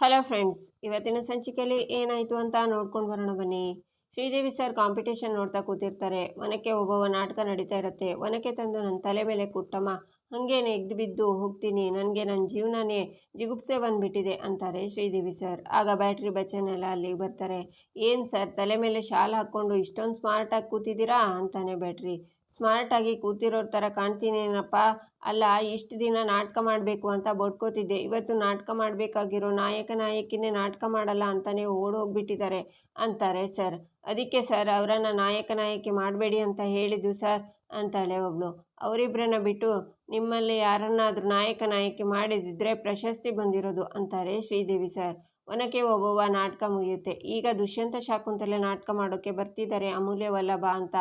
Hello friends, ಇವತ್ತಿನ ಸಂಚಿಕೆಯಲ್ಲಿ ಏನಾಯಿತು ಅಂತ ನೋಡ್ಕೊಂಡು ಬರೋಣ ಬನ್ನಿ. ಶ್ರೀದೇವಿ ಸರ್ ಕಾಂಪಿಟೇಷನ್ ನೋಡ್ತಾ ಕೂತಿರ್ತಾರೆ. ಒನಕ್ಕೆ ಒಬ್ಬವ ನಾಟಕ ನಡೀತಾ ಇರುತ್ತೆ. ಒನಕ್ಕೆ ತಂದು ನನ್ನ ತಲೆ ಮೇಲೆ ಕುಟ್ಟಮ್ಮ. ಹಾಗೆ ನೆಗ್ದು ಬಿದ್ದು ಹೋಗ್ತೀನಿ, ನನಗೆ ನನ್ನ ಜೀವನನೇ ಜಿಗುಪ್ಸೆ ಬಂದುಬಿಟ್ಟಿದೆ ಅಂತಾರೆ ಶ್ರೀದೇವಿ ಸರ್. ಆಗ ಬ್ಯಾಟ್ರಿ ಬಚ್ಚನ್ ಎಲ್ಲ ಅಲ್ಲಿಗೆ ಬರ್ತಾರೆ. ಏನು ಸರ್, ತಲೆ ಮೇಲೆ ಶಾಲ್ ಹಾಕ್ಕೊಂಡು ಇಷ್ಟೊಂದು ಸ್ಮಾರ್ಟಾಗಿ ಕೂತಿದ್ದೀರಾ ಅಂತಾನೆ ಬ್ಯಾಟ್ರಿ. ಸ್ಮಾರ್ಟಾಗಿ ಕೂತಿರೋರ ಥರ ಕಾಣ್ತೀನೇನಪ್ಪ? ಅಲ್ಲ, ಇಷ್ಟು ದಿನ ನಾಟಕ ಮಾಡಬೇಕು ಅಂತ ಬಡ್ಕೋತಿದ್ದೆ ಇವತ್ತು ನಾಟಕ ಮಾಡಬೇಕಾಗಿರೋ ನಾಯಕ ನಾಯಕಿನೇ ನಾಟಕ ಮಾಡಲ್ಲ ಅಂತಲೇ ಓಡೋಗ್ಬಿಟ್ಟಿದ್ದಾರೆ ಅಂತಾರೆ ಸರ್. ಅದಕ್ಕೆ ಸರ್, ಅವರನ್ನು ನಾಯಕ ನಾಯಕಿ ಮಾಡಬೇಡಿ ಅಂತ ಹೇಳಿದ್ದು ಸರ್ ಅಂತಾಳೆ ಒಬ್ಳು. ಅವರಿಬ್ಬರನ್ನ ಬಿಟ್ಟು ನಿಮ್ಮಲ್ಲಿ ಯಾರನ್ನಾದರೂ ನಾಯಕ, ನಾಯಕಿ ಮಾಡಿದಿದ್ರೆ ಪ್ರಶಸ್ತಿ ಬಂದಿರೋದು ಅಂತಾರೆ ಶ್ರೀದೇವಿ ಸರ್. ಒನಕೆ ಒಬ್ಬವ ನಾಟಕ ಮುಗಿಯುತ್ತೆ. ಈಗ ದುಷ್ಯಂತ ಶಾಕುಂತಲೆ ನಾಟಕ ಮಾಡೋಕ್ಕೆ ಬರ್ತಿದ್ದಾರೆ. ಅಮೂಲ್ಯ ವಲ್ಲಭ ಅಂತ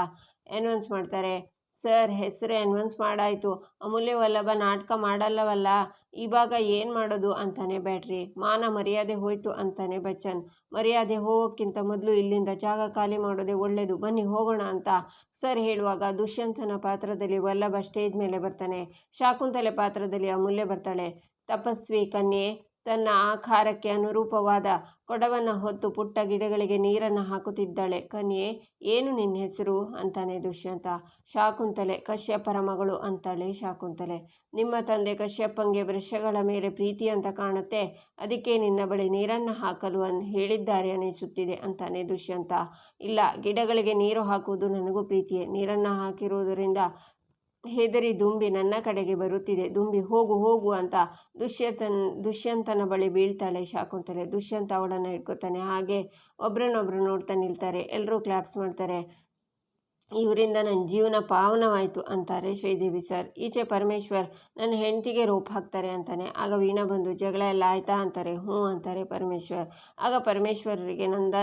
ಅನೌನ್ಸ್ ಮಾಡ್ತಾರೆ. ಸರ್, ಹೆಸರೇ ಅನೌನ್ಸ್ ಮಾಡಾಯಿತು. ಅಮೂಲ್ಯ ವಲ್ಲಭ ನಾಟಕ ಮಾಡಲ್ಲವಲ್ಲ? ಇವಾಗ ಏನು ಮಾಡೋದು ಅಂತಾನೆ ಬ್ಯಾಟ್ರಿ ಮಾನ ಮರ್ಯಾದೆ ಹೋಯ್ತು ಅಂತಾನೆ ಬಚ್ಚನ್. ಮರ್ಯಾದೆ ಹೋಗೋಕ್ಕಿಂತ ಮೊದಲು ಇಲ್ಲಿಂದ ಜಾಗ ಖಾಲಿ ಮಾಡೋದೇ ಒಳ್ಳೆಯದು ಬನ್ನಿ ಹೋಗೋಣ ಅಂತ ಸರ್ ಹೇಳುವಾಗ ದುಷ್ಯಂತನ ಪಾತ್ರದಲ್ಲಿ ವಲ್ಲಭ ಸ್ಟೇಜ್ ಮೇಲೆ ಬರ್ತಾನೆ. ಶಾಕುಂತಲೆ ಪಾತ್ರದಲ್ಲಿ ಅಮೂಲ್ಯ ಬರ್ತಾಳೆ. ತಪಸ್ವಿ ಕನ್ಯೆ ತನ್ನ ಆಕಾರಕ್ಕೆ ಅನುರೂಪವಾದ ಕೊಡವನ್ನು ಹೊತ್ತು ಪುಟ್ಟ ಗಿಡಗಳಿಗೆ ನೀರನ್ನು ಹಾಕುತ್ತಿದ್ದಾಳೆ. ಕನ್ಯೆ, ಏನು ನಿನ್ನ ಹೆಸರು ಅಂತಾನೆ ದುಷ್ಯಂತ. ಶಾಕುಂತಲೆ, ಕಶ್ಯಪರ ಮಗಳು ಅಂತಾಳೆ ಶಾಕುಂತಲೆ. ನಿಮ್ಮ ತಂದೆ ಕಶ್ಯಪಂಗೆ ವೃಷಗಳ ಮೇಲೆ ಪ್ರೀತಿ ಅಂತ ಕಾಣುತ್ತೆ. ಅದಕ್ಕೆ ನಿನ್ನ ಬಳಿ ನೀರನ್ನು ಹಾಕಲು ಅನ್ ಹೇಳಿದ್ದಾರೆ ಅನಿಸುತ್ತಿದೆ ಅಂತಾನೆ ದುಷ್ಯಂತ. ಇಲ್ಲ, ಗಿಡಗಳಿಗೆ ನೀರು ಹಾಕುವುದು ನನಗೂ ಪ್ರೀತಿಯೇ. ನೀರನ್ನು ಹಾಕಿರುವುದರಿಂದ ಹೆದರಿ ದುಂಬಿ ನನ್ನ ಕಡೆಗೆ ಬರುತ್ತಿದೆ. ದುಂಬಿ ಹೋಗು ಹೋಗು ಅಂತ ದುಷ್ಯಂತನ್, ದುಷ್ಯಂತನ ಬಳಿ ಬೀಳ್ತಾಳೆ ಶಾಕುಂತಲೆ. ದುಷ್ಯಂತ ಅವಳನ್ನು ಇಟ್ಕೋತಾನೆ ಹಾಗೆ ಒಬ್ರನ್ನೊಬ್ರು ನೋಡ್ತಾ ನಿಲ್ತಾರೆ. ಎಲ್ಲರೂ ಕ್ಲಾಪ್ಸ್ ಮಾಡ್ತಾರೆ. ಇವರಿಂದ ನನ್ನ ಜೀವನ ಪಾವನವಾಯಿತು ಅಂತಾರೆ ಶ್ರೀದೇವಿ ಸರ್. ಈಚೆ ಪರಮೇಶ್ವರ್, ನನ್ನ ಹೆಂಡತಿಗೆ ರೋಪ್ ಹಾಕ್ತಾರೆ ಅಂತಾನೆ. ಆಗ ವೀಣಾ ಬಂದು, ಜಗಳ ಎಲ್ಲ ಆಯ್ತಾ? ಅಂತಾರೆ. ಹ್ಞೂ ಅಂತಾರೆ ಪರಮೇಶ್ವರ್. ಆಗ ಪರಮೇಶ್ವರರಿಗೆ ನಂದ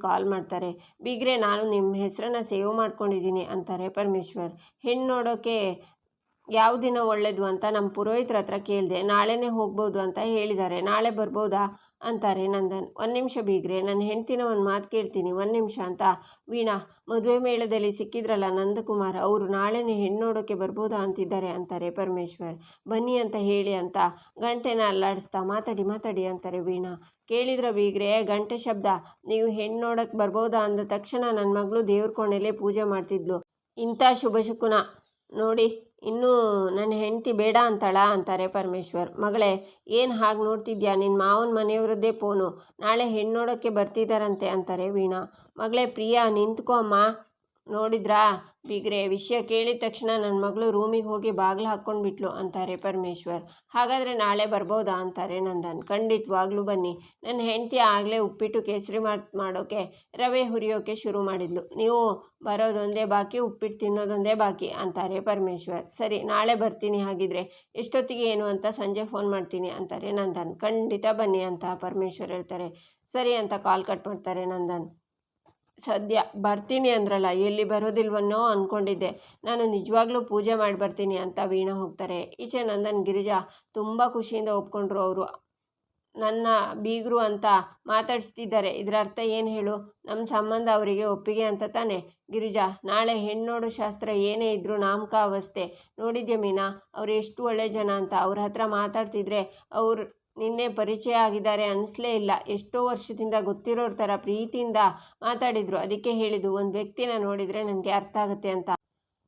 ಕಾಲ್ ಮಾಡ್ತಾರೆ. ಬಿಗ್ರೆ, ನಾನು ನಿಮ್ಮ ಹೆಸರನ್ನ ಸೇವ್ ಮಾಡ್ಕೊಂಡಿದ್ದೀನಿ ಅಂತಾರೆ ಪರಮೇಶ್ವರ್. ಹೆಣ್ಣು ನೋಡೋಕ್ಕೆ ಯಾವ ದಿನ ಒಳ್ಳೆಯದು ಅಂತ ನಮ್ಮ ಪುರೋಹಿತ್ರ ಹತ್ರ ಕೇಳಿದೆ, ನಾಳೆನೇ ಹೋಗ್ಬೋದು ಅಂತ ಹೇಳಿದ್ದಾರೆ ನಾಳೆ ಬರ್ಬೋದಾ ಅಂತಾರೆ ನಂದನ್. ಒಂದು ನಿಮಿಷ ಬೀಗ್ರೆ ನನ್ನ ಹೆಂಡ್ತಿನ ಒಂದು ಮಾತು ಕೇಳ್ತೀನಿ, ಒಂದು ನಿಮಿಷ ಅಂತ. ವೀಣಾ, ಮದುವೆ ಮೇಳದಲ್ಲಿ ಸಿಕ್ಕಿದ್ರಲ್ಲ ನಂದಕುಮಾರ್, ಅವರು ನಾಳೆನೇ ಹೆಣ್ಣು ನೋಡೋಕ್ಕೆ ಬರ್ಬೋದಾ ಅಂತಿದ್ದಾರೆ ಅಂತಾರೆ ಪರಮೇಶ್ವರ್. ಬನ್ನಿ ಅಂತ ಹೇಳಿ ಅಂತ, ಗಂಟೆನ ಅಲ್ಲಾಡಿಸ್ತಾ ಮಾತಾಡಿ ಮಾತಾಡಿ ಅಂತಾರೆ ವೀಣಾ. ಕೇಳಿದ್ರ ಬೀಗ್ರೆ, ಗಂಟೆ ಶಬ್ದ, ನೀವು ಹೆಣ್ಣು ನೋಡೋಕ್ಕೆ ಬರ್ಬೋದಾ ಅಂದ ತಕ್ಷಣ ನನ್ನ ಮಗಳು ದೇವ್ರ ಕೋಣೆಲೇ ಪೂಜೆ ಮಾಡ್ತಿದ್ಲು. ಇಂಥ ಶುಭ ಶಕುನ. ನೋಡಿ, ಇನ್ನೂ ನನ್ನ ಹೆಂಡತಿ ಬೇಡ ಅಂತಾಳ ಅಂತಾರೆ ಪರಮೇಶ್ವರ್. ಮಗಳೇ, ಏನು ಹಾಗೆ ನೋಡ್ತಿದ್ಯಾ? ನಿನ್ನ ಮಾವನ ಮನೆಯವ್ರದ್ದೇ ಫೋನು. ನಾಳೆ ಹೆಣ್ಣು ನೋಡೋಕ್ಕೆ ಬರ್ತಿದ್ದಾರಂತೆ ಅಂತಾರೆ ವೀಣಾ. ಮಗಳೇ, ಪ್ರಿಯಾ ನಿಂತ್ಕೋ ಅಮ್ಮ. ನೋಡಿದ್ರಾ? ಬಿಗ್ರೆ, ವಿಷಯ ಕೇಳಿದ ತಕ್ಷಣ ನನ್ನ ಮಗಳು ರೂಮಿಗೆ ಹೋಗಿ ಬಾಗಿಲು ಹಾಕ್ಕೊಂಡ್ಬಿಟ್ಲು ಅಂತಾರೆ ಪರಮೇಶ್ವರ್. ಹಾಗಾದರೆ ನಾಳೆ ಬರ್ಬೋದಾ ಅಂತಾರೆ ನಂದನ್. ಖಂಡಿತವಾಗ್ಲೂ ಬನ್ನಿ. ನನ್ನ ಹೆಂಡತಿ ಆಗಲೇ ಉಪ್ಪಿಟ್ಟು ಕೇಸರಿ ಮಾಡೋಕೆ ಮಾಡೋಕ್ಕೆ ರವೆ ಹುರಿಯೋಕೆ ಶುರು ಮಾಡಿದ್ಲು. ನೀವು ಬರೋದೊಂದೇ ಬಾಕಿ ಉಪ್ಪಿಟ್ಟು ತಿನ್ನೋದೊಂದೇ ಬಾಕಿ ಅಂತಾರೆ ಪರಮೇಶ್ವರ್. ಸರಿ, ನಾಳೆ ಬರ್ತೀನಿ ಹಾಗಿದ್ರೆ. ಎಷ್ಟೊತ್ತಿಗೆ ಏನು ಅಂತ ಸಂಜೆ ಫೋನ್ ಮಾಡ್ತೀನಿ ಅಂತಾರೆ ನಂದನ್. ಖಂಡಿತ ಬನ್ನಿ ಅಂತ ಪರಮೇಶ್ವರ್ ಹೇಳ್ತಾರೆ. ಸರಿ ಅಂತ ಕಾಲ್ ಕಟ್ ಮಾಡ್ತಾರೆ ನಂದನ್. ಸದ್ಯ ಬರ್ತೀನಿ ಅಂದ್ರಲ್ಲ, ಎಲ್ಲಿ ಬರೋದಿಲ್ವನ್ನೋ ಅಂದ್ಕೊಂಡಿದ್ದೆ ನಾನು ನಿಜವಾಗ್ಲೂ ಪೂಜೆ ಮಾಡಿ ಬರ್ತೀನಿ ಅಂತ ವೀಣಾ ಹೋಗ್ತಾರೆ. ಈಚೆ ನಂದನ್ ಗಿರಿಜಾ ತುಂಬ ಖುಷಿಯಿಂದ ಒಪ್ಕೊಂಡ್ರು ಅವರು. ನನ್ನ ಬೀಗರು ಅಂತ ಮಾತಾಡಿಸ್ತಿದ್ದಾರೆ. ಇದರ ಅರ್ಥ ಏನು ಹೇಳು? ನಮ್ಮ ಸಂಬಂಧ ಅವರಿಗೆ ಒಪ್ಪಿಗೆ ಅಂತ ತಾನೆ? ಗಿರಿಜಾ, ನಾಳೆ ಹೆಣ್ಣೋಡು ಶಾಸ್ತ್ರ ಏನೇ ಇದ್ದರೂ ನಾಮಕ ಅವಸ್ಥೆ. ನೋಡಿದ್ಯಾ ಮೀನಾ? ಅವ್ರು ಎಷ್ಟು ಒಳ್ಳೆ ಜನ ಅಂತ. ಅವ್ರ ಹತ್ರ ಮಾತಾಡ್ತಿದ್ರೆ ಅವ್ರು ನಿನ್ನೆ ಪರಿಚಯ ಆಗಿದ್ದಾರೆ ಅನಿಸ್ಲೇ ಇಲ್ಲ. ಎಷ್ಟೋ ವರ್ಷದಿಂದ ಗೊತ್ತಿರೋರ ಥರ ಪ್ರೀತಿಯಿಂದ ಮಾತಾಡಿದರು. ಅದಕ್ಕೆ ಹೇಳಿದ್ದು, ಒಂದು ವ್ಯಕ್ತಿನ ನೋಡಿದರೆ ನನಗೆ ಅರ್ಥ ಆಗುತ್ತೆ ಅಂತ.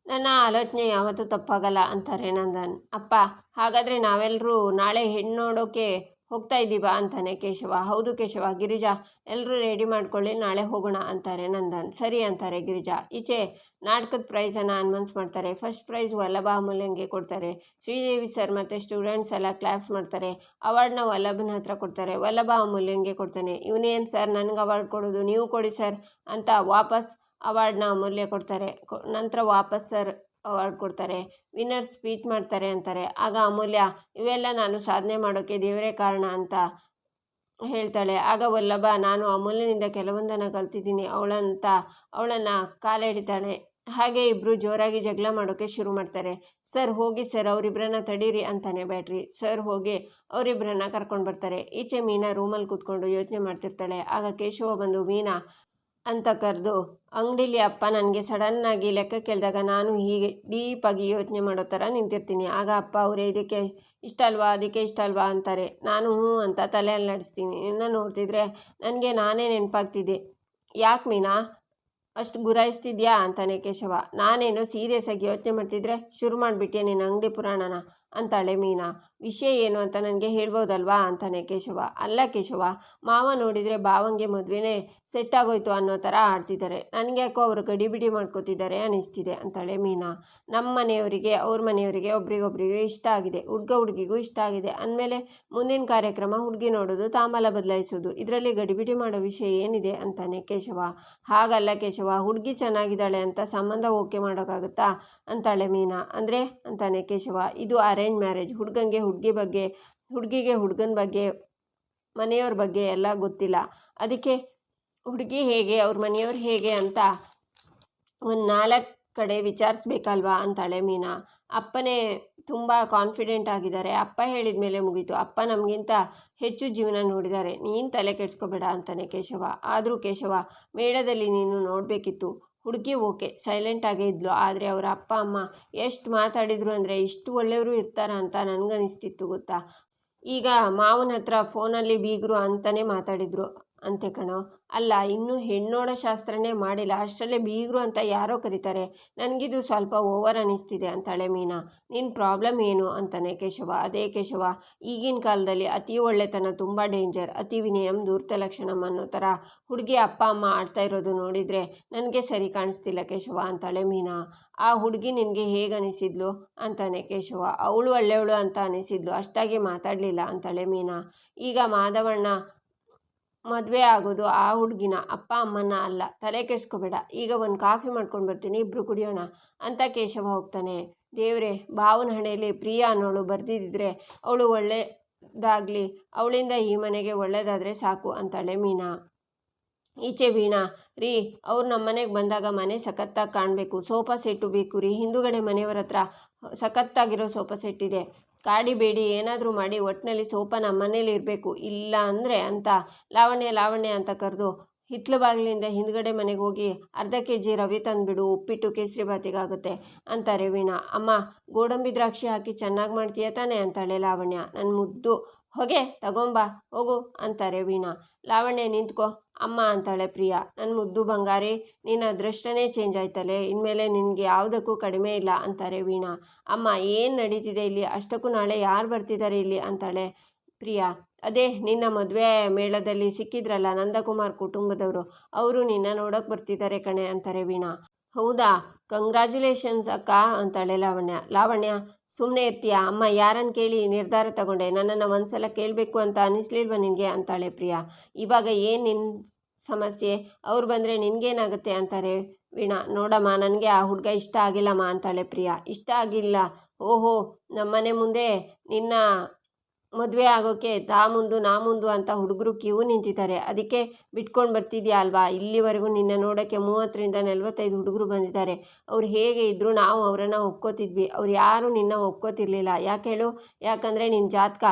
ನನ್ನ ಆಲೋಚನೆ ಯಾವತ್ತೂ ತಪ್ಪಾಗಲ್ಲ ಅಂತಾರೆ ನಂದನ್. ಅಪ್ಪ, ಹಾಗಾದರೆ ನಾವೆಲ್ಲರೂ ನಾಳೆ ಹೆಣ್ಣು ನೋಡೋಕೆ ಹೋಗ್ತಾ ಇದ್ದೀವಾ ಅಂತಾನೆ ಕೇಶವ. ಹೌದು ಕೇಶವ, ಗಿರಿಜಾ ಎಲ್ಲರೂ ರೆಡಿ ಮಾಡ್ಕೊಳ್ಳಿ, ನಾಳೆ ಹೋಗೋಣ ಅಂತಾರೆ ನಂದನ್. ಸರಿ ಅಂತಾರೆ ಗಿರಿಜಾ. ಈಚೆ ನಾಟಕದ ಪ್ರೈಸನ್ನು ಅನೌನ್ಸ್ ಮಾಡ್ತಾರೆ. ಫಸ್ಟ್ ಪ್ರೈಸ್ ವಲ್ಲಭ ಅಮೂಲ್ಯಂಗೆ ಕೊಡ್ತಾರೆ. ಶ್ರೀದೇವಿ ಸರ್ ಮತ್ತು ಸ್ಟೂಡೆಂಟ್ಸ್ ಎಲ್ಲ ಕ್ಲಾಪ್ಸ್ ಮಾಡ್ತಾರೆ. ಅವಾರ್ಡ್ನ ವಲ್ಲಭನ ಹತ್ರ ಕೊಡ್ತಾರೆ. ವಲ್ಲಭ ಅಮೂಲ್ಯಂಗೆ ಕೊಡ್ತಾನೆ. ಇವನೇನ್ ಸರ್ ನನಗೆ ಅವಾರ್ಡ್ ಕೊಡೋದು. ನೀವು ಕೊಡಿ ಸರ್ ಅಂತ ವಾಪಸ್ ಅವಾರ್ಡ್ನ ಅಮೂಲ್ಯ ಕೊಡ್ತಾರೆ. ನಂತರ ವಾಪಸ್ ಸರ್ ಅವಾರ್ಡ್ ಕೊಡ್ತಾರೆ, ವಿನ್ನರ್ಸ್ ಸ್ಪೀಚ್ ಮಾಡ್ತಾರೆ ಅಂತಾರೆ. ಆಗ ಅಮೂಲ್ಯ, ಇವೆಲ್ಲ ನಾನು ಸಾಧನೆ ಮಾಡೋಕ್ಕೆ ದೇವರೇ ಕಾರಣ ಅಂತ ಹೇಳ್ತಾಳೆ. ಆಗ ವಲ್ಲಭ, ನಾನು ಅಮೂಲ್ಯನಿಂದ ಕೆಲವೊಂದನ್ನು ಕಲ್ತಿದ್ದೀನಿ. ಅವಳಂತ, ಅವಳನ್ನು ಕಾಲಿಡಿತಾಳೆ ಹಾಗೆ ಇಬ್ಬರು ಜೋರಾಗಿ ಜಗಳ ಮಾಡೋಕ್ಕೆ ಶುರು ಮಾಡ್ತಾರೆ. ಸರ್, ಹೋಗಿ ಸರ್ ಅವರಿಬ್ಬರನ್ನ ತಡೀರಿ ಅಂತಾನೆ ಬ್ಯಾಟ್ರಿ. ಸರ್, ಹೋಗಿ ಅವರಿಬ್ಬರನ್ನ ಕರ್ಕೊಂಡು ಬರ್ತಾರೆ. ಈಚೆ ಮೀನಾ ರೂಮಲ್ಲಿ ಕೂತ್ಕೊಂಡು ಯೋಚನೆ ಮಾಡ್ತಿರ್ತಾಳೆ. ಆಗ ಕೇಶವ ಬಂದು, ಮೀನಾ ಅಂತ ಕರೆದು, ಅಂಗಡಿಲಿ ಅಪ್ಪ, ನನಗೆ ಸಡನ್ನಾಗಿ ಲೆಕ್ಕ ಕೇಳಿದಾಗ ನಾನು ಹೀಗೆ ಡೀಪಾಗಿ ಯೋಚನೆ ಮಾಡೋ ಥರ ನಿಂತಿರ್ತೀನಿ. ಆಗ ಅಪ್ಪ ಅವರೇ, ಇದಕ್ಕೆ ಇಷ್ಟ ಅಲ್ವಾ? ಅದಕ್ಕೆ ಇಷ್ಟ ಅಲ್ವಾ? ಅಂತಾರೆ. ನಾನು ಹ್ಞೂ ಅಂತ ತಲೆ ಅಲ್ಲಾಡಿಸ್ತೀನಿ ನಿನ್ನ ನೋಡ್ತಿದ್ರೆ ನನಗೆ ನಾನೇ ನೆನಪಾಗ್ತಿದ್ದೆ. ಯಾಕೆ ಮೀನಾ? ಅಷ್ಟು ಗುರಾಯಿಸ್ತಿದ್ಯಾ? ಅಂತಾನೆ ಕೇಶವ. ನಾನೇನು ಸೀರಿಯಸ್ ಆಗಿ ಯೋಚನೆ ಮಾಡ್ತಿದ್ರೆ ಶುರು ಮಾಡಿಬಿಟ್ಟೆ ನೀನು ಅಂಗಡಿ ಪುರಾಣನ? ಅಂತಾಳೆ ಮೀನಾ. ವಿಷಯ ಏನು ಅಂತ ನನಗೆ ಹೇಳ್ಬೋದಲ್ವಾ? ಅಂತಾನೆ ಕೇಶವ. ಅಲ್ಲ ಕೇಶವ, ಮಾವ ನೋಡಿದರೆ ಭಾವಂಗೆ ಮದುವೆನೇ ಸೆಟ್ ಆಗೋಯ್ತು ಅನ್ನೋ ಥರ ಆಡ್ತಿದ್ದಾರೆ. ನನಗೆ ಯಾಕೋ ಅವರು ಗಡಿಬಿಡಿ ಮಾಡ್ಕೋತಿದ್ದಾರೆ ಅನಿಸ್ತಿದೆ ಅಂತಾಳೆ ಮೀನಾ. ನಮ್ಮ ಮನೆಯವರಿಗೆ, ಅವ್ರ ಮನೆಯವರಿಗೆ ಒಬ್ರಿಗೊಬ್ರಿಗೂ ಇಷ್ಟ ಆಗಿದೆ. ಹುಡ್ಗ ಹುಡುಗಿಗೂ ಇಷ್ಟ ಆಗಿದೆ. ಅಂದಮೇಲೆ ಮುಂದಿನ ಕಾರ್ಯಕ್ರಮ ಹುಡುಗಿ ನೋಡೋದು ತಾಮಲ ಬದಲಾಯಿಸೋದು. ಇದರಲ್ಲಿ ಗಡಿಬಿಡಿ ಮಾಡೋ ವಿಷಯ ಏನಿದೆ ಅಂತಾನೆ ಕೇಶವ. ಹಾಗಲ್ಲ ಕೇಶವ, ಹುಡುಗಿ ಚೆನ್ನಾಗಿದ್ದಾಳೆ ಅಂತ ಸಂಬಂಧ ಓಕೆ ಮಾಡೋಕ್ಕಾಗುತ್ತಾ? ಅಂತಾಳೆ ಮೀನಾ. ಅಂದರೆ, ಅಂತಾನೆ ಕೇಶವ, ಇದು ಅರೇಂಜ್ ಮ್ಯಾರೇಜ್ ಹುಡುಗಂಗೆ ಹುಡುಗಿ ಬಗ್ಗೆ, ಹುಡುಗಿಗೆ ಹುಡುಗನ ಬಗ್ಗೆ, ಮನೆಯವ್ರ ಬಗ್ಗೆ ಎಲ್ಲ ಗೊತ್ತಿಲ್ಲ. ಅದಕ್ಕೆ ಹುಡುಗಿ ಹೇಗೆ, ಅವ್ರ ಮನೆಯವ್ರು ಹೇಗೆ ಅಂತ ಒಂದು ನಾಲ್ಕು ಕಡೆ ವಿಚಾರಿಸ್ಬೇಕಲ್ವಾ ಅಂತಾಳೆ ಮೀನಾ. ಅಪ್ಪನೇ ತುಂಬ ಕಾನ್ಫಿಡೆಂಟ್ ಆಗಿದ್ದಾರೆ. ಅಪ್ಪ ಹೇಳಿದ ಮೇಲೆ ಮುಗೀತು. ಅಪ್ಪ ನಮಗಿಂತ ಹೆಚ್ಚು ಜೀವನ ನೋಡಿದ್ದಾರೆ. ನೀನು ತಲೆ ಕೆಡಿಸ್ಕೋಬೇಡ ಅಂತಾನೆ ಕೇಶವ. ಆದರೂ ಕೇಶವ, ಮೇಳದಲ್ಲಿ ನೀನು ನೋಡಬೇಕಿತ್ತು. ಹುಡುಗಿ ಓಕೆ ಸೈಲೆಂಟಾಗೇ ಇದ್ಲು. ಆದರೆ ಅವರ ಅಪ್ಪ, ಅಮ್ಮ ಎಷ್ಟು ಮಾತಾಡಿದ್ರು ಅಂದರೆ ಇಷ್ಟು ಒಳ್ಳೆಯವರು ಇರ್ತಾರ ಅಂತ ನನಗನ್ನಿಸ್ತಿತ್ತು ಗೊತ್ತಾ? ಈಗ ಮಾವನ ಹತ್ರ ಫೋನಲ್ಲಿ ಬೀಗರು ಅಂತಲೇ ಮಾತಾಡಿದರು. ಅಂತೆ ಕಣೋ. ಅಲ್ಲ, ಇನ್ನೂ ಹೆಣ್ಣೋಡ ಶಾಸ್ತ್ರನೇ ಮಾಡಿಲ್ಲ. ಅಷ್ಟರಲ್ಲೇ ಬೀಗರು ಅಂತ ಯಾರೋ ಕರೀತಾರೆ. ನನಗಿದು ಸ್ವಲ್ಪ ಓವರ್ ಅನ್ನಿಸ್ತಿದೆ ಅಂತಾಳೆ ಮೀನಾ. ನಿನ್ನ ಪ್ರಾಬ್ಲಮ್ ಏನು? ಅಂತಾನೆ ಕೇಶವ. ಅದೇ ಕೇಶವ, ಈಗಿನ ಕಾಲದಲ್ಲಿ ಅತಿ ಒಳ್ಳೆತನ ತುಂಬ ಡೇಂಜರ್. ಅತಿ ವಿನಯಂ ಧೂರ್ತ ಲಕ್ಷಣಂ ಅನ್ನೋ ಥರ ಹುಡುಗಿ ಅಪ್ಪ, ಅಮ್ಮ ಆಡ್ತಾ ಇರೋದು ನೋಡಿದರೆ ನನಗೆ ಸರಿ ಕಾಣಿಸ್ತಿಲ್ಲ ಕೇಶವ ಅಂತಾಳೆ ಮೀನಾ. ಆ ಹುಡುಗಿ ನಿನಗೆ ಹೇಗೆ ಅನಿಸಿದ್ಲು? ಅಂತಾನೆ ಕೇಶವ. ಅವಳು ಒಳ್ಳೆಯವಳು ಅಂತ ಅನಿಸಿದ್ಲು. ಅಷ್ಟಾಗಿ ಮಾತಾಡಲಿಲ್ಲ ಅಂತಾಳೆ ಮೀನಾ. ಈಗ ಮಾಧವಣ್ಣ ಮದುವೆ ಆಗೋದು ಆ ಹುಡುಗಿನ ಅಪ್ಪ ಅಮ್ಮನ ಅಲ್ಲ. ತಲೆ ಕೆಡಿಸ್ಕೋಬೇಡ. ಈಗ ಒಂದು ಕಾಫಿ ಮಾಡ್ಕೊಂಡು ಬರ್ತೀನಿ ಇಬ್ಬರು ಕುಡಿಯೋಣ ಅಂತ ಕೇಶವ ಹೋಗ್ತಾನೆ. ದೇವರೇ, ಭಾವನ ಹಣೆಯಲ್ಲಿ ಪ್ರಿಯಾ ಅನ್ನೋಳು ಬರ್ದಿದ್ದಿದ್ರೆ ಅವಳು ಒಳ್ಳೆಯದಾಗಲಿ ಅವಳಿಂದ ಈ ಮನೆಗೆ ಒಳ್ಳೆಯದಾದರೆ ಸಾಕು ಅಂತಾಳೆ ಮೀನಾ. ಈಚೆ ವೀಣಾ, ರೀ, ಅವ್ರು ನಮ್ಮ ಮನೆಗೆ ಬಂದಾಗ ಮನೆ ಸಖತ್ತಾಗಿ ಕಾಣಬೇಕು. ಸೋಫಾ ಸೆಟ್ಟು ಬೇಕು ರೀ. ಹಿಂದುಗಡೆ ಮನೆಯವರ ಹತ್ರ ಸಖತ್ತಾಗಿರೋ ಸೋಫಾ ಸೆಟ್ ಇದೆ ಕಾಡಿಬೇಡಿ ಏನಾದರೂ ಮಾಡಿ ಒಟ್ಟಿನಲ್ಲಿ ಸೋಪಾನ ನಮ್ಮ ಮನೇಲಿ ಇರಬೇಕು. ಇಲ್ಲ ಅಂದರೆ ಅಂತ, ಲಾವಣ್ಯ ಲಾವಣ್ಯ ಅಂತ ಕರೆದು ಹಿತ್ಲು ಬಾಗಿಲಿಂದ ಹಿಂದ್ಗಡೆ ಮನೆಗೆ ಹೋಗಿ ಅರ್ಧ ಕೆ ಜಿ ರವೆ ತಂದುಬಿಡು, ಉಪ್ಪಿಟ್ಟು ಕೇಸರಿ ಬಾತಿಗಾಗುತ್ತೆ ಅಂತಾರೆ ವೀಣಾ. ಅಮ್ಮ, ಗೋಡಂಬಿ ದ್ರಾಕ್ಷಿ ಹಾಕಿ ಚೆನ್ನಾಗಿ ಮಾಡ್ತೀಯ ತಾನೆ ಅಂತಾಳೆ ಲಾವಣ್ಯ. ನನ್ನ ಮುದ್ದು, ಹೊಗೆ, ತಗೊಂಬಾ, ಹೋಗು ಅಂತಾರೆ ವೀಣಾ. ಲಾವಣ್ಯ, ನಿಂತ್ಕೋ, ಅಮ್ಮ ಅಂತಾಳೆ ಪ್ರಿಯಾ. ನನ್ನ ಮುದ್ದು ಬಂಗಾರಿ, ನಿನ್ನ ಅದೃಷ್ಟನೇ ಚೇಂಜ್ ಆಯ್ತಲೆ, ಇನ್ಮೇಲೆ ನಿನಗೆ ಯಾವುದಕ್ಕೂ ಕಡಿಮೆ ಇಲ್ಲ ಅಂತಾರೆ ವೀಣಾ. ಅಮ್ಮ, ಏನು ನಡೀತಿದೆ ಇಲ್ಲಿ? ಅಷ್ಟಕ್ಕೂ ನಾಳೆ ಯಾರು ಬರ್ತಿದ್ದಾರೆ ಇಲ್ಲಿ? ಅಂತಾಳೆ ಪ್ರಿಯಾ. ಅದೇ, ನಿನ್ನ ಮದುವೆ ಮೇಳದಲ್ಲಿ ಸಿಕ್ಕಿದ್ರಲ್ಲ ನಂದಕುಮಾರ್ ಕುಟುಂಬದವರು. ಅವರು ನಿನ್ನ ನೋಡೋಕೆ ಬರ್ತಿದ್ದಾರೆ ಕಣೆ ಅಂತಾರೆ ವೀಣಾ. ಹೌದಾ? ಕಂಗ್ರ್ಯಾಚುಲೇಷನ್ಸ್ ಅಕ್ಕ ಅಂತಾಳೆ ಲಾವಣ್ಯ. ಲಾವಣ್ಯ ಸುಮ್ಮನೆ ಇರ್ತೀಯಾ? ಅಮ್ಮ ಯಾರನ್ನು ಕೇಳಿ ನಿರ್ಧಾರ ತಗೊಂಡೆ? ನನ್ನನ್ನು ಒಂದ್ಸಲ ಕೇಳಬೇಕು ಅಂತ ಅನ್ನಿಸ್ಲಿಲ್ವ ನಿನಗೆ? ಅಂತಾಳೆ ಪ್ರಿಯಾ. ಇವಾಗ ಏನು ನಿನ್ನ ಸಮಸ್ಯೆ? ಅವ್ರು ಬಂದರೆ ನಿನಗೇನಾಗುತ್ತೆ ಅಂತಾರೆ ವೀಣಾ. ನೋಡಮ್ಮ, ನನಗೆ ಆ ಹುಡುಗ ಇಷ್ಟ ಆಗಿಲ್ಲಮ್ಮ ಅಂತಾಳೆ ಪ್ರಿಯಾ. ಇಷ್ಟ ಆಗಿಲ್ಲ. ಓಹೋ, ನಮ್ಮನೆ ಮುಂದೆ ನಿನ್ನ ಮದುವೆ ಆಗೋಕ್ಕೆ ತಾ ಮುಂದು, ನಾ ಮುಂದು ಅಂತ ಹುಡುಗರು ಕ್ಯೂ ನಿಂತಿದ್ದಾರೆ. ಅದಕ್ಕೆ ಬಿಟ್ಕೊಂಡು ಬರ್ತಿದ್ಯಾ ಅಲ್ವಾ? ಇಲ್ಲಿವರೆಗೂ ನಿನ್ನ ನೋಡೋಕ್ಕೆ ಮೂವತ್ತರಿಂದ ನಲವತ್ತೈದು ಹುಡುಗರು ಬಂದಿದ್ದಾರೆ. ಅವ್ರು ಹೇಗೆ ಇದ್ದರೂ ನಾವು ಅವರನ್ನು ಒಪ್ಕೋತಿದ್ವಿ. ಅವ್ರು ಯಾರೂ ನಿನ್ನ ಒಪ್ಕೋತಿರ್ಲಿಲ್ಲ. ಯಾಕೆ ಹೇಳು? ಯಾಕಂದರೆ ನಿನ್ನ ಜಾತಕ,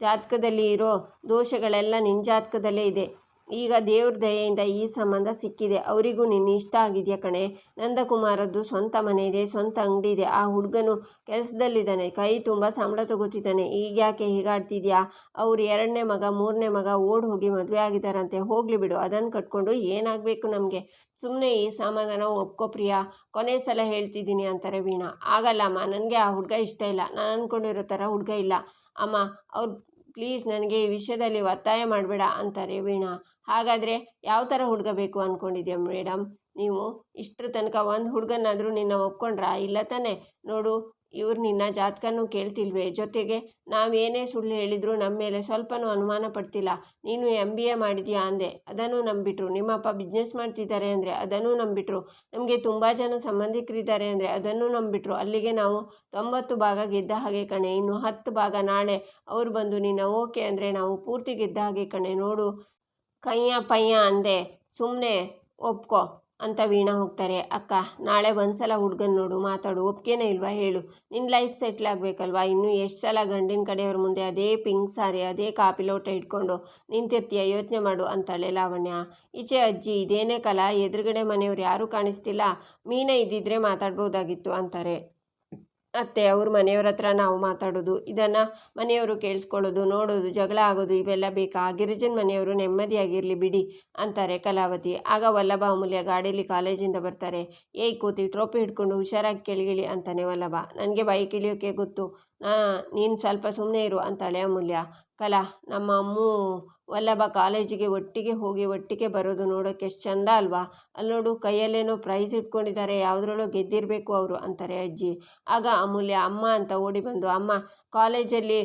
ಜಾತಕದಲ್ಲಿ ಇರೋ ದೋಷಗಳೆಲ್ಲ ನಿನ್ನ ಜಾತಕದಲ್ಲೇ ಇದೆ. ಈಗ ದೇವ್ರ ದಯೆಯಿಂದ ಈ ಸಂಬಂಧ ಸಿಕ್ಕಿದೆ. ಅವರಿಗೂ ನಿನ್ನ ಇಷ್ಟ ಆಗಿದೆಯಾ ಕಣೆ? ನಂದಕುಮಾರದ್ದು ಸ್ವಂತ ಮನೆ ಇದೆ ಸ್ವಂತ ಅಂಗಡಿ ಇದೆ ಆ ಹುಡುಗನು ಕೆಲಸದಲ್ಲಿದ್ದಾನೆ, ಕೈ ತುಂಬ ಸಂಬಳ ತಗೋತಿದ್ದಾನೆ. ಈಗ ಯಾಕೆ ಹೀಗಾಡ್ತಿದ್ಯಾ? ಅವ್ರು ಎರಡನೇ ಮಗ, ಮೂರನೇ ಮಗ ಓಡ್ ಹೋಗಿ ಮದುವೆ ಆಗಿದ್ದಾರಂತೆ ಹೋಗಲಿ ಬಿಡು ಅದನ್ನು ಕಟ್ಕೊಂಡು ಏನಾಗಬೇಕು ನಮಗೆ? ಸುಮ್ಮನೆ ಈ ಸಮಾಧಾನ ಒಪ್ಕೋ ಪ್ರಿಯಾ. ಕೊನೆ ಸಲ ಹೇಳ್ತಿದ್ದೀನಿ ಅಂತಾರೆ ವೀಣಾ. ಆಗಲ್ಲಮ್ಮ, ನನಗೆ ಆ ಹುಡುಗ ಇಷ್ಟ ಇಲ್ಲ. ನಾನು ಅಂದ್ಕೊಂಡಿರೋ ಥರ ಹುಡುಗ ಇಲ್ಲ. ಅಮ್ಮ, ಅವ್ರು ಪ್ಲೀಸ್ ನನಗೆ ಈ ವಿಷಯದಲ್ಲಿ ಒತ್ತಾಯ ಮಾಡಬೇಡ ಅಂತಾರೆ ವೀಣಾ. ಹಾಗಾದರೆ ಯಾವ ಥರ ಹುಡುಗ ಬೇಕು ಅಂದ್ಕೊಂಡಿದ್ಯಾ ಮೇಡಮ್ ನೀವು ಇಷ್ಟರ ತನಕ ಒಂದು ಹುಡುಗನಾದರೂ ನಿನ್ನ ಒಪ್ಕೊಂಡ್ರಾ? ಇಲ್ಲ ತಾನೆ? ನೋಡು ಇವ್ರು ನಿನ್ನ ಜಾತಕನೂ ಕೇಳ್ತಿಲ್ವೇ? ಜೊತೆಗೆ ನಾವೇನೇ ಸುಳ್ಳು ಹೇಳಿದ್ರು ನಮ್ಮ ಮೇಲೆ ಸ್ವಲ್ಪನೂ ಅನುಮಾನ ಪಡ್ತಿಲ್ಲ. ನೀನು ಎಂ ಬಿ ಎ ಮಾಡಿದ್ಯಾ ಅಂದೆ. ಅದನ್ನು ನಂಬಿಟ್ರು. ನಿಮ್ಮಪ್ಪ ಬಿಸ್ನೆಸ್ ಮಾಡ್ತಿದ್ದಾರೆ ಅಂದರೆ ಅದನ್ನು ನಂಬಿಟ್ರು. ನಮಗೆ ತುಂಬ ಜನ ಸಂಬಂಧಿಕರಿದ್ದಾರೆ ಅಂದರೆ ಅದನ್ನು ನಂಬಿಟ್ರು. ಅಲ್ಲಿಗೆ ನಾವು ತೊಂಬತ್ತು ಭಾಗ ಗೆದ್ದ ಹಾಗೆ ಕಣೆ. ಇನ್ನು ಹತ್ತು ಭಾಗ ನಾಳೆ ಅವ್ರು ಬಂದು ನಿನ್ನ ಓಕೆ ಅಂದರೆ ನಾವು ಪೂರ್ತಿ ಗೆದ್ದ ಹಾಗೆ ಕಣೆ. ನೋಡು. ಕಯ್ಯ ಪಯ್ಯ ಅಂದೆ. ಸುಮ್ಮನೆ ಒಪ್ಕೋ. ಅಂತ ವೀಣಾ ಹೋಗ್ತಾರೆ, ಅಕ್ಕ, ನಾಳೆ ಒಂದ್ಸಲ ಹುಡ್ಗನ್ ನೋಡು, ಮಾತಾಡು, ಒಪ್ಗೆನೇ ಇಲ್ವಾ ಹೇಳು. ನಿನ್ನ ಲೈಫ್ ಸೆಟ್ಲ್ ಆಗಬೇಕಲ್ವಾ? ಇನ್ನು ಎಷ್ಟು ಸಲ ಗಂಡಿನ ಕಡೆಯವ್ರ ಮುಂದೆ ಅದೇ ಪಿಂಕ್ ಸಾರಿ, ಅದೇ ಕಾಪಿ ಲೋಟ ಇಟ್ಕೊಂಡು ನಿಂತಿರ್ತೀಯ? ಯೋಚನೆ ಮಾಡು, ಅಂತಾಳೆ ಲಾವಣ್ಯ. ಈಚೆ ಅಜ್ಜಿ, ಇದೇನೇ ಕಲ? ಎದುರುಗಡೆ ಮನೆಯವ್ರು ಯಾರೂ ಕಾಣಿಸ್ತಿಲ್ಲ. ಮೀನ ಇದ್ದಿದ್ರೆ ಮಾತಾಡ್ಬೋದಾಗಿತ್ತು, ಅಂತಾರೆ. ಅತ್ತೆ ಅವ್ರ ಮನೆಯವ್ರ ಹತ್ರ ನಾವು ಮಾತಾಡೋದು, ಇದನ್ನು ಮನೆಯವರು ಕೇಳಿಸ್ಕೊಳ್ಳೋದು, ನೋಡೋದು, ಜಗಳ ಆಗೋದು, ಇವೆಲ್ಲ ಬೇಕಾ? ಗಿರಿಜನ್ ಮನೆಯವರು ನೆಮ್ಮದಿಯಾಗಿರಲಿ ಬಿಡಿ ಅಂತಾರೆ ಕಲಾವತಿ. ಆಗ ವಲ್ಲಭ ಅಮೂಲ್ಯ ಗಾಡೀಲಿ ಕಾಲೇಜಿಂದ ಬರ್ತಾರೆ. ಏಯ್ ಕೂತಿ ಟ್ರೋಪಿ ಹಿಡ್ಕೊಂಡು ಹುಷಾರಾಗಿ ಕೇಳಿಗಿಳಿ ಅಂತಾನೆ ವಲ್ಲಭ. ನನಗೆ ಬೈಕ್ ಇಳಿಯೋಕ್ಕೆ ಗೊತ್ತು. ನೀನು ಸ್ವಲ್ಪ ಸುಮ್ಮನೆ ಇರು ಅಂತಾಳೆ ಅಮೂಲ್ಯ. ಕಲಾ, ನಮ್ಮ ಅಮ್ಮು ವಲ್ಲಭ ಕಾಲೇಜಿಗೆ ಒಟ್ಟಿಗೆ ಹೋಗಿ ಒಟ್ಟಿಗೆ ಬರೋದು ನೋಡೋಕೆ ಎಷ್ಟು ಚಂದ ಅಲ್ವಾ? ಅಲ್ಲಿ ನೋಡು, ಕೈಯಲ್ಲೇನೋ ಪ್ರೈಸ್ ಇಟ್ಕೊಂಡಿದ್ದಾರೆ, ಯಾವುದ್ರಲ್ಲೋ ಗೆದ್ದಿರಬೇಕು ಅವರು ಅಂತಾರೆ ಅಜ್ಜಿ. ಆಗ ಅಮೂಲ್ಯ, ಅಮ್ಮ ಅಂತ ಓಡಿ ಬಂದು, ಅಮ್ಮ, ಕಾಲೇಜಲ್ಲಿ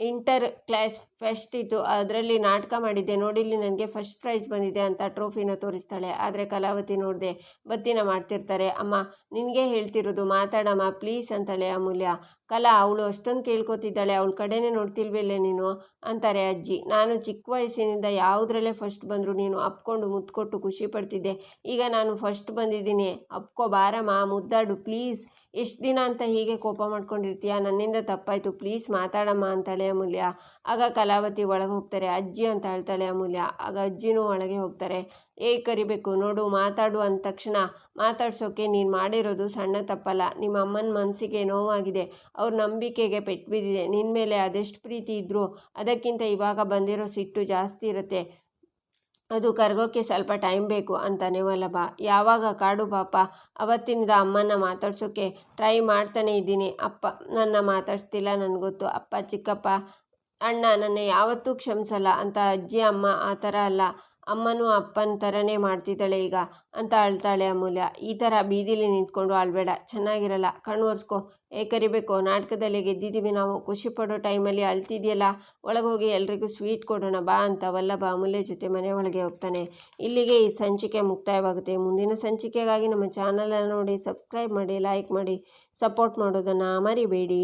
ಇಂಟರ್ ಕ್ಲಾಸ್ ಫಸ್ಟ್ ಇತ್ತು, ಅದರಲ್ಲಿ ನಾಟಕ ಮಾಡಿದ್ದೆ ನೋಡಿಲ್ಲಿ ನನಗೆ ಫಸ್ಟ್ ಪ್ರೈಸ್ ಬಂದಿದೆ ಅಂತ ಟ್ರೋಫಿನ ತೋರಿಸ್ತಾಳೆ. ಆದರೆ ಕಲಾವತಿ ನೋಡಿದೆ, ಬತ್ತಿನ ಮಾಡ್ತಿರ್ತಾರೆ. ಅಮ್ಮ, ನಿನಗೆ ಹೇಳ್ತಿರೋದು ಮಾತಾಡಮ್ಮ ಪ್ಲೀಸ್ ಅಂತಾಳೆ ಅಮೂಲ್ಯ. ಕಲಾ, ಅವಳು ಅಷ್ಟೊಂದು ಕೇಳ್ಕೊತಿದ್ದಾಳೆ, ಅವಳ ಕಡೆನೇ ನೋಡ್ತಿಲ್ವಲ್ಲೇ ನೀನು? ಅಂತಾರೆ ಅಜ್ಜಿ. ನಾನು ಚಿಕ್ಕ ವಯಸ್ಸಿನಿಂದ ಯಾವುದರಲ್ಲೇ ಫಸ್ಟ್ ಬಂದರೂ ನೀನು ಅಪ್ಕೊಂಡು ಮುತ್ಕೊಟ್ಟು ಖುಷಿ ಪಡ್ತಿದ್ದೆ. ಈಗ ನಾನು ಫಸ್ಟ್ ಬಂದಿದ್ದೀನಿ. ಅಪ್ಕೋ ಬಾರಮ್ಮ, ಮುದ್ದಾಡು ಪ್ಲೀಸ್ ಎಷ್ಟು ದಿನ ಅಂತ ಹೀಗೆ ಕೋಪ ಮಾಡ್ಕೊಂಡಿರ್ತೀಯ? ನನ್ನಿಂದ ತಪ್ಪಾಯಿತು. ಪ್ಲೀಸ್ ಮಾತಾಡಮ್ಮ ಅಂತಾಳೆ ಅಮೂಲ್ಯ. ಆಗ ಕಲಾವತಿ ಒಳಗೆ ಹೋಗ್ತಾರೆ. ಅಜ್ಜಿ ಅಂತ ಹೇಳ್ತಾಳೆ ಅಮೂಲ್ಯ. ಆಗ ಅಜ್ಜಿನೂ ಒಳಗೆ ಹೋಗ್ತಾರೆ. ಏ ಕರಿಬೇಕು, ನೋಡು, ಮಾತಾಡು ಅಂದ ತಕ್ಷಣ ಮಾತಾಡ್ಸೋಕ್ಕೆ ನೀನು ಮಾಡಿರೋದು ಸಣ್ಣ ತಪ್ಪಲ್ಲ. ನಿಮ್ಮ ಅಮ್ಮನ ಮನಸ್ಸಿಗೆ ನೋವಾಗಿದೆ, ಅವ್ರ ನಂಬಿಕೆಗೆ ಪೆಟ್ಟು ಬಿದ್ದಿದೆ ನಿನ್ನ ಮೇಲೆ ಅದೆಷ್ಟು ಪ್ರೀತಿ ಇದ್ದರೂ ಅದಕ್ಕಿಂತ ಇವಾಗ ಬಂದಿರೋ ಸಿಟ್ಟು ಜಾಸ್ತಿ ಇರುತ್ತೆ. ಅದು ಕರಗೋಕ್ಕೆ ಸ್ವಲ್ಪ ಟೈಮ್ ಬೇಕು ಅಂತಾನೆ ವಲ್ಲಭ. ಯಾವಾಗ ಕಾಡು ಪಾಪ, ಅವತ್ತಿನಿಂದ ಅಮ್ಮನ ಮಾತಾಡ್ಸೋಕ್ಕೆ ಟ್ರೈ ಮಾಡ್ತಾನೆ ಇದ್ದೀನಿ. ಅಪ್ಪ, ನನ್ನ ಮಾತಾಡ್ಸ್ತಿಲ್ಲ ನನಗೆ ಗೊತ್ತು. ಅಪ್ಪ, ಚಿಕ್ಕಪ್ಪ, ಅಣ್ಣ, ನನ್ನ ಯಾವತ್ತೂ ಕ್ಷಮಿಸಲ್ಲ ಅಂತ ಅಜ್ಜಿ, ಅಮ್ಮ ಆ ಥರ ಅಲ್ಲ. ಅಮ್ಮನೂ ಅಪ್ಪನ ಥರನೇ ಮಾಡ್ತಿದ್ದಾಳೆ ಈಗ ಅಂತ ಅಳ್ತಾಳೆ ಅಮೂಲ್ಯ. ಈ ಥರ ಬೀದಿಲಿ ನಿಂತ್ಕೊಂಡು ಅಳ್ಬೇಡ, ಚೆನ್ನಾಗಿರಲ್ಲ. ಕಣ್ಣು ಒರೆಸ್ಕೋ. ಏ, ಕರಿಬೇಕು, ನಾಟಕದಲ್ಲಿ ಗೆದ್ದಿದ್ದೀವಿ ನಾವು. ಖುಷಿ ಪಡೋ ಟೈಮಲ್ಲಿ ಅಳ್ತಿದ್ಯಲ್ಲ? ಒಳಗೆ ಹೋಗಿ ಎಲ್ರಿಗೂ ಸ್ವೀಟ್ ಕೊಡೋಣ ಬಾ ಅಂತ ವಲ್ಲಭ ಅಮೂಲ್ಯ ಜೊತೆ ಮನೆ ಒಳಗೆ ಹೋಗ್ತಾನೆ. ಇಲ್ಲಿಗೆ ಈ ಸಂಚಿಕೆ ಮುಕ್ತಾಯವಾಗುತ್ತೆ. ಮುಂದಿನ ಸಂಚಿಕೆಗಾಗಿ ನಮ್ಮ ಚಾನಲನ್ನು ನೋಡಿ, ಸಬ್ಸ್ಕ್ರೈಬ್ ಮಾಡಿ, ಲೈಕ್ ಮಾಡಿ, ಸಪೋರ್ಟ್ ಮಾಡೋದನ್ನು ಮರಿಬೇಡಿ.